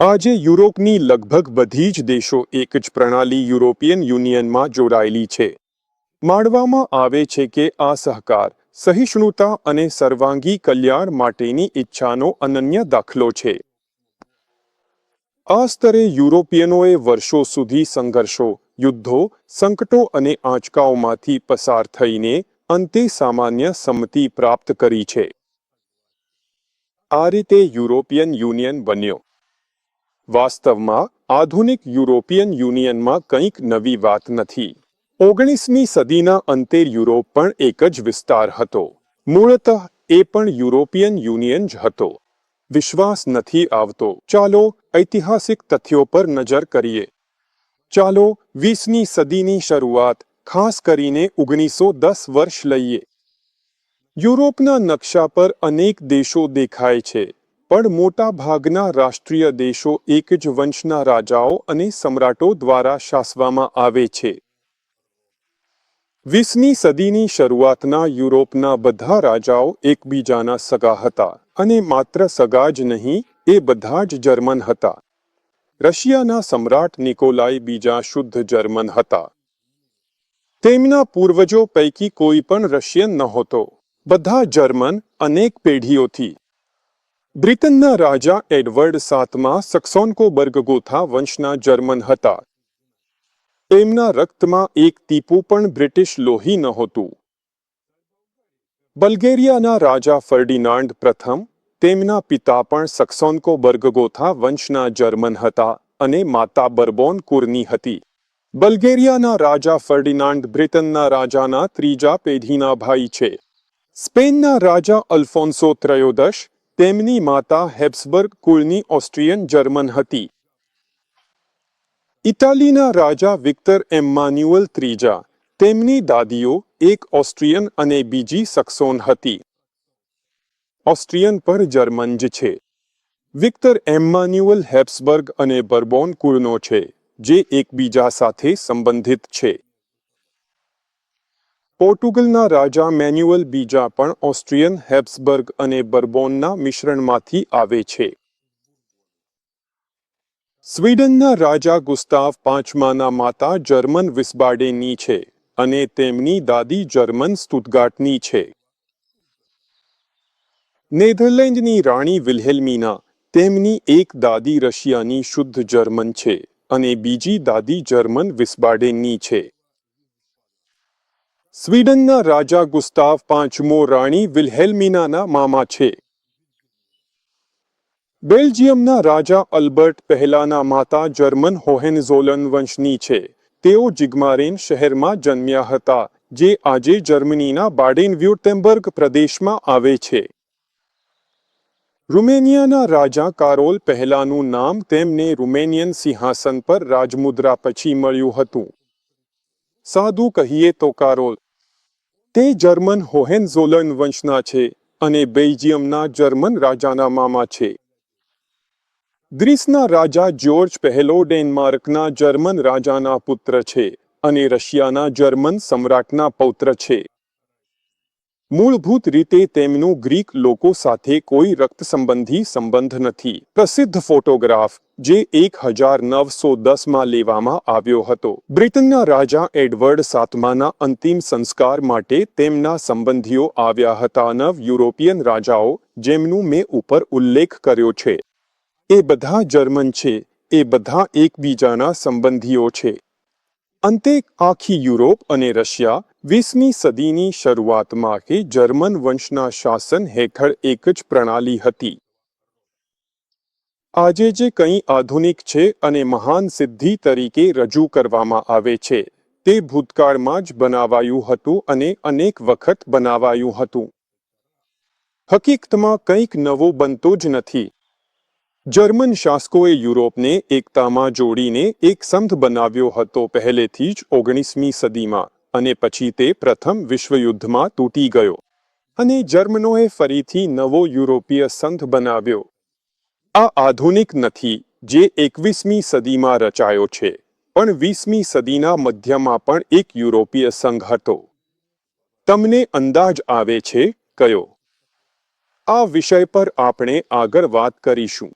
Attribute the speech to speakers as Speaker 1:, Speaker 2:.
Speaker 1: આજે યુરોપની લગભગ બધી જ દેશો એક જ પ્રણાલી યુરોપિયન યુનિયનમાં જોડાયેલી છે. માણવામાં આવે છે કે આ સહકાર, સહિષ્ણુતા અને સર્વાંગી કલ્યાણ માટેની ઈચ્છાનો અનન્ય દાખલો છે. આ સ્તરે યુરોપિયનોએ વર્ષો સુધી સંઘર્ષો, યુદ્ધો, સંકટો અને આંચકાઓમાંથી પસાર થઈને અંતે સામાન્ય સંમતિ પ્રાપ્ત કરી છે. આ રીતે યુરોપિયન યુનિયન બન્યો. વાસ્તવમાં આધુનિક યુરોપિયન યુનિયનમાં કંઈક નવી વાત નથી. ઓગણીસમી સદીના અંતે યુરોપ પણ એક જ વિસ્તાર હતો. મૂળતઃ એ પણ યુરોપિયન યુનિયન જ હતો. વિશ્વાસ નથી આવતો. ચાલો ઐતિહાસિક તથ્યો પર નજર કરીએ. ચાલો વીસમી સદીની શરૂઆત ખાસ કરીને ઓગણીસો દસ વર્ષ લઈએ. યુરોપના નકશા પર અનેક દેશો દેખાય છે. પણ મોટા ભાગના રાષ્ટ્રીય દેશો એક જ વંશના રાજાઓ અને સમ્રાટો દ્વારા શાસવામાં આવે છે. વીસમી સદીની શરૂઆતના યુરોપના બધા રાજાઓ એકબીજાના સગા હતા અને માત્ર સગા જ નહીં, એ બધા જ જર્મન હતા. રશિયાના સમ્રાટ નિકોલાઈ બીજા શુદ્ધ જર્મન હતા. તેમના પૂર્વજો પૈકી કોઈ પણ રશિયન નહોતો. બધા જર્મન અનેક પેઢીઓથી બ્રિટનના રાજા એડવર્ડ સાતમા સક્સોન્કો બર્ગગોથા વંશના જર્મન હતા. તેમના રક્તમાં એક ટીપું પણ બ્રિટિશ લોહી નહોતું. બલ્ગેરિયાના રાજા ફર્ડિનાન્ડ પ્રથમ તેમના પિતા પણ સક્સોન્કો બર્ગગોથા વંશના જર્મન હતા અને માતા બર્બોન કુરની હતી. બલ્ગેરિયાના રાજા ફર્ડિનાન્ડ બ્રિટનના રાજાના ત્રીજા પેઢીના ભાઈ છે. સ્પેનના રાજા અલ્ફોન્સો ત્રયોદશ તેમની માતા હેબ્સબર્ગ કુળની ઓસ્ટ્રિયન જર્મન હતી. ઇટાલીના રાજા વિક્ટર એમ્માન્યુઅલ ત્રીજા, તેમની દાદીઓ એક ઓસ્ટ્રિયન અને બીજી સક્સોન હતી. ઓસ્ટ્રિયન પર જર્મન જ છે. વિક્ટર એમ્માન્યુઅલ હેબ્સબર્ગ અને બર્બોન કુળનો છે, જે એકબીજા સાથે સંબંધિત છે. પોર્ટુગલના રાજા મેન્યુઅલ બીજા પણ ઓસ્ટ્રિયન હેબ્સબર્ગ અને બર્બોનના મિશ્રણમાંથી આવે છે. સ્વીડનના રાજા ગુસ્તાવ પાંચમાના માતા જર્મન વિસ્બાડેની છે અને તેમની દાદી જર્મન સ્તુતગાટની છે. નેધરલેન્ડની રાણી વિલ્હેલ્મીના તેમની એક દાદી રશિયાની શુદ્ધ જર્મન છે અને બીજી દાદી જર્મન વિસ્બાડેનની છે. સ્વીડનના રાજા ગુસ્તાવ પાંચમો રાણી વિલ્હેલ્મિનાના મામા છે. બેલ્જિયમના રાજા અલ્બર્ટ પહેલાના માતા જર્મન હોહેનઝોલન વંશની છે. તેઓ જિગ્મારેન શહેરમાં જન્મ્યા હતા, જે આજે જર્મનીના બાડેન વ્યુર્ટેમ્બર્ગ પ્રદેશમાં આવે છે. રૂમેનિયાના રાજા કારોલ પહેલાનું નામ તેમને રૂમેનિયન સિંહાસન પર રાજમુદ્રા પછી મળ્યું હતું. સાદું કહીએ તો કારોલ, તે જર્મન હોહેનઝોલન વંશના છે અને બેલ્જિયમના જર્મન રાજાના મામા છે. ગ્રીસના રાજા જ્યોર્જ પહેલો ડેનમાર્કના જર્મન રાજાના પુત્ર છે અને રશિયાના જર્મન સમ્રાટના પૌત્ર છે. મૂળભૂત રીતે તેમનું ગ્રીક લોકો સાથે કોઈ રક્ત સંબંધી સંબંધ નથી. પ્રસિદ્ધ ફોટોગ્રાફ, જે એક હજાર નવસો દસમાં લેવામાં આવ્યો હતો. બ્રિટનના રાજા એડવર્ડ સાતમાના અંતિમ સંસ્કાર માટે તેમના સંબંધીઓ આવ્યા હતા. નવ યુરોપિયન રાજાઓ, જેમનું મેં ઉપર ઉલ્લેખ કર્યો છે. એ બધા જર્મન છે. એ બધા એકબીજાના સંબંધીઓ છે. અંતે આખી યુરોપ અને રશિયા વીસમી સદીની શરૂઆતમાં કે જર્મન વંશના શાસન હેઠળ એક જ પ્રણાલી હતી. આજે જે કંઈ આધુનિક છે અને મહાન સિદ્ધિ તરીકે રજૂ કરવામાં આવે છે, તે ભૂતકાળમાં જ બનાવાયું હતું અને અનેક વખત બનાવાયું હતું. હકીકતમાં કંઈક નવો બનતો જ નથી. જર્મન શાસકોએ યુરોપને એકતામાં જોડીને એક સંધ બનાવ્યો હતો પહેલેથી જ ઓગણીસમી સદીમાં. અને પછી તે પ્રથમ વિશ્વયુદ્ધમાં તૂટી ગયો. અને જર્મનોએ ફરીથી નવો યુરોપીય સંઘ બનાવ્યો. આ આધુનિક નથી, જે એકવીસમી સદીમાં રચાયો છે, પણ વીસમી સદીના મધ્યમાં પણ એક યુરોપીય સંઘ હતો. તમને અંદાજ આવે છે, કયો? આ વિષય પર આપણે આગળ વાત કરીશું.